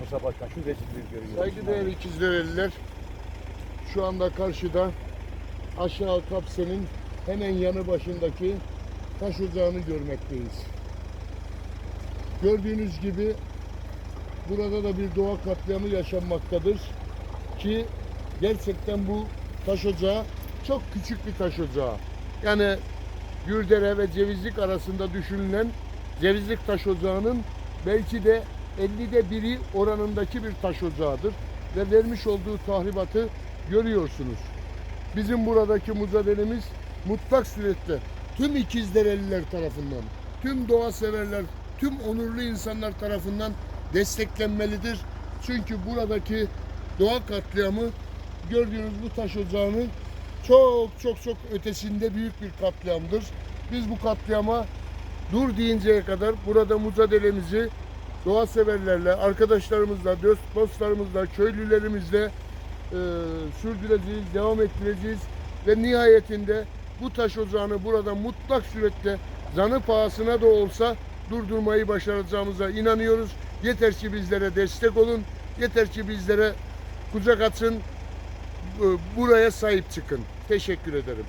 Musa Başkan şu resimleri görüyoruz. Saygıdeğer ikizlereliler şu anda karşıda aşağı kapsenin hemen yanı başındaki taş ocağını görmekteyiz. Gördüğünüz gibi burada da bir doğa katliamı yaşanmaktadır ki gerçekten bu taş ocağı çok küçük bir taş ocağı. Yani Gürdere ve Cevizlik arasında düşünülen Cevizlik taş ocağının belki de 50'de biri oranındaki bir taş ocağıdır ve vermiş olduğu tahribatı görüyorsunuz. Bizim buradaki mücadelemiz mutlak surette tüm ikizdereliler tarafından, tüm doğa severler, tüm onurlu insanlar tarafından desteklenmelidir. Çünkü buradaki doğa katliamı gördüğünüz bu taş ocağının çok çok çok ötesinde büyük bir katliamdır. Biz bu katliama dur deyinceye kadar burada mücadelemizi doğa severlerle, arkadaşlarımızla, dost, dostlarımızla, köylülerimizle e, sürdüreceğiz, devam ettireceğiz ve nihayetinde bu taş ocağını burada mutlak surette canı pahasına da olsa durdurmayı başaracağımıza inanıyoruz. Yeter ki bizlere destek olun, yeter ki bizlere kucak açın, e, buraya sahip çıkın. Teşekkür ederim.